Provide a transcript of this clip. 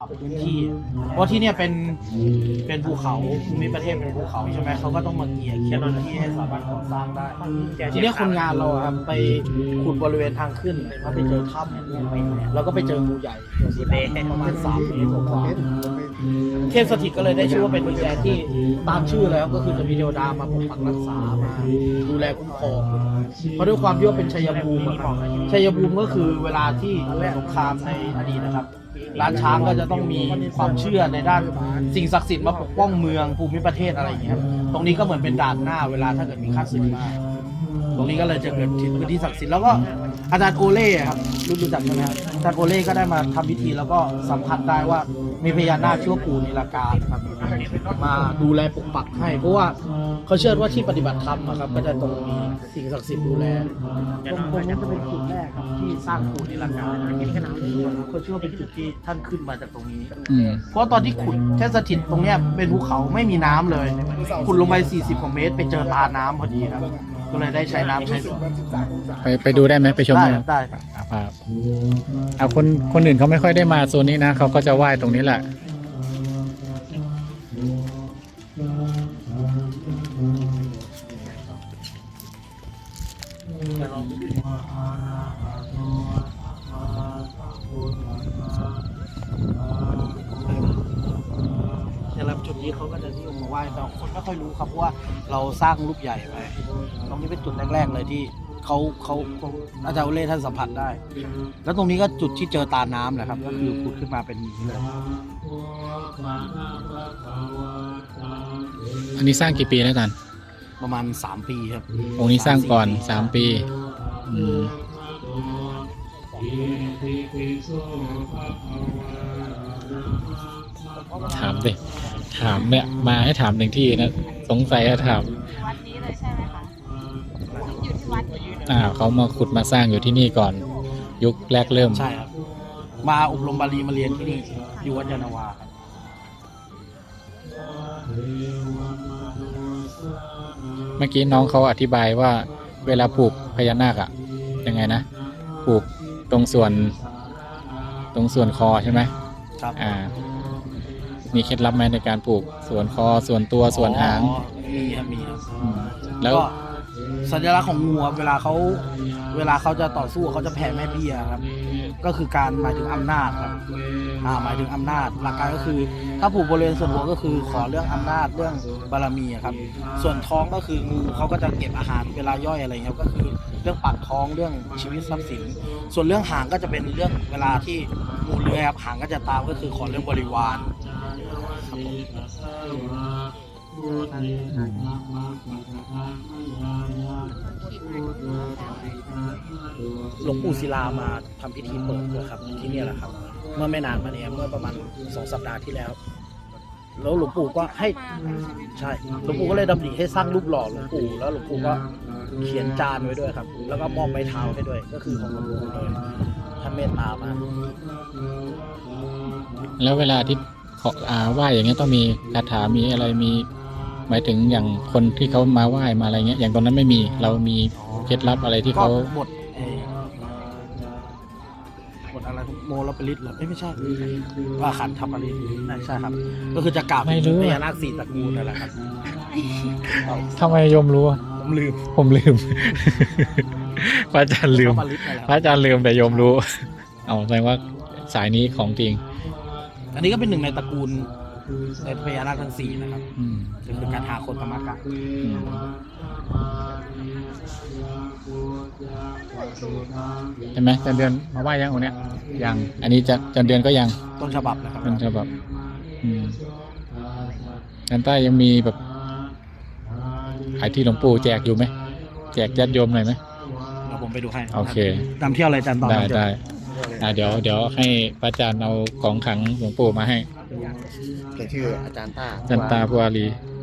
ปรับพื้นที่เพราะที่เนี่ยเป็นเป็นภูเขาภูมิประเทศเป็นภูเขาใช่ไหมเขาก็ต้องมาเกลี่ยเคลียร์พื้นที่ให้สามารถก่อสร้างได้ทีเนี้ยคนงานเราครับไปขุดบริเวณทางขึ้นก็ไปเจอถ้ำแล้วก็ไปเจองูใหญ่ตัวสีแดงประมาณสามเมตรกว่า เทพสถิตก็เลยได้ชื่อว่าเป็นดินแดนที่ตามชื่อแล้วก็คือจะมีเทวดามาปกปักรักษามาดูแลคุ้มครองเพราะด้วยความที่ว่าเป็นชัยภูมิอะครับชัยภูมิก็คือเวลาที่สงครามในอดีตนะครับร้านช้างก็จะต้องมีความเชื่อในด้านสิ่งศักดิ์สิทธิ์มาปกป้องเมืองภูมิประเทศอะไรอย่างเงี้ยครับตรงนี้ก็เหมือนเป็นด่านหน้าเวลาถ้าเกิดมีข้าศึกมา ตรงนี้ก็เลยจะเกิดพื้นที่ศักดิ์สิทธิ์แล้วก็อาจารย์โอเล่ครับรู้รู้จักใช่ไหมครับอาจารย์โอเล่ก็ได้มาทำพิธีแล้วก็สัมผัสได้ว่ามีพญานาคชื่อว่าปู่นิลากาครับ มาดูแลปกปักให้ เพราะว่าเขาเชื่อว่าที่ปฏิบัติธรรมอะครับ ก็จะต้องมีสิ่งศักดิ์สิทธิ์ดูแลตรงตรงนี้จะเป็นจุดแรกครับที่สร้างปู่นิลากาเขาเชื่อว่าเป็นจุดที่ท่านขึ้นมาจากตรงนี้อืมเพราะตอนที่ขุดเทพสถิตตรงเนี้ยเป็นภูเขาไม่มีน้ำเลยขุดลงไป 40กว่าเมตร ไปเจอตาน้ำพอดีครับ ก็เลยได้ใช้น้ำใช้สอยไปไปดูได้ไหมไปชมได้ไหมครับได้ครับอะครับเอาคนคนอื่นเขาไม่ค่อยได้มาโซนนี้นะเขาก็จะไหว้ตรงนี้แหละ ยมมาไหว้แต่คนไม่ค่อยรู้ครับเพราะว่าเราสร้างรูปใหญ่ไปตรงนี้เป็นจุดแรกๆเลยที่เขาเขาเขาอาจารย์โอเล่ท่านสัมผัสได้ แล้วตรงนี้ก็จุดที่เจอตาน้ำแหละครับ ก็คือขุดขึ้นมาเป็นอย่างนี้เลยอันนี้สร้างกี่ปีแล้วกันประมาณ 3 ปีครับองค์นี้สร้างก่อนสามปีอืมถามดิ ถามเนี่ยมาให้ถามหนึ่งที่นะสงสัยจะถามวัดนี้เลยใช่ไหมคะอยู่ที่วัดนี้อ่าเขามาขุดมาสร้างอยู่ที่นี่ก่อน ยุคแรกเริ่มใช่ครับ มาอบรมบาลีมาเรียนที่นี่อยู่วัดยานาวาครับเมื่อกี้น้องเขาอธิบายว่า เวลาผูกพญานาคอะยังไงนะผูกตรงส่วน ตรงส่วนคอใช่ไหมครับอ่า มีเคล็ดลับไหมในการผูกส่วนคอส่วนตัวส่วนหาง อ๋อมีครับมีครับมแล้ว ก็ สัญลักษณ์ของงูครับเวลาเขาเวลาเขาจะต่อสู้เขาจะแผ่แม่เบี้ยครับ ก็คือการหมายถึงอำนาจครับอ่าหมายถึงอำนาจ หลักการก็คือ ถ้าผูกบริเวณส่วนหัวก็คือขอเรื่องอำนาจเรื่องบารมีครับ ส่วนท้องก็คืองูเขาก็จะเก็บอาหารเวลาย่อยอะไรเงี้ยก็คือเรื่องปากท้องเรื่องชีวิตทรัพย์สิน ส่วนเรื่องหางก็จะเป็นเรื่องเวลาที่งูเลื้อยครับหางก็จะตามก็คือขอเรื่องบริวารครับผม หลวงปู่ศิลามาทำพิธีเปิดด้วครับที่นี่แหละครับ เมื่อไม่นานมานี้เมื่อประมาณสองสัปดาห์ที่แล้ว แล้วหลวงปู่ก็ให้ใช่หลวงปู่ก็เลยดำริให้สร้างรูปหล่อหลวงปู่แล้วหลวงปู่ก็เขียนจานไว้ด้วยครับ แล้วก็มอบไม้เท้าให้ด้วย ก็คือของหลวงปู่เลยท่านเมตตามาแล้วเวลาที่ขออาไหว้อย่างเงี้ยต้องมีคาถามีอะไรมี หมายถึงอย่างคนที่เขามาไหว้มาอะไรเงี้ยอย่างตรงนั้นไม่มีเรามีเคล็ดลับอะไรที่ก็เขาบทเอ่อบทอะไรโมลปริตเหรอเอ้ยไม่ใช่ว่าขันธปริตใช่ครับ ก็คือจะกราบไม่รู้พอะญานาคสี่ตระกูลนั่นแหละครับเอาทำไมโยมรู้อะผมลืมผมลืม พระอาจารย์ลืม ปริตนั่นแหละพระอาจารย์ลืมแต่โยมรู้ เอาแสดงว่าสายนี้ของจริง อันนี้ก็เป็นหนึ่งในตระกูล ในพญานาคทั้งสี่นะครับอืมก็คือการหาคนมามากราบอืมใช่ไหมจันเดือนมาไหว้ยังองค์เนี้ยยัง อันนี้จะจันเดือนก็ยังต้นฉบับนะครับเป็นฉบับอืมอันใต้ยังมีแบบไอ้ที่หลวงปู่แจกอยู่ไหมแจกญาติโยมหน่อยไหมเดี๋ยวผมไปดูให้โอเคตามเที่ยวอะไรจันต่อได้นะเยวได้อ่าเดี๋ยวเดี๋ยวให้พระอาจารย์เอาของขลังหลวงปู่มาให้ เขียนชื่ออาจารย์ต้าจันตาปัวรีอ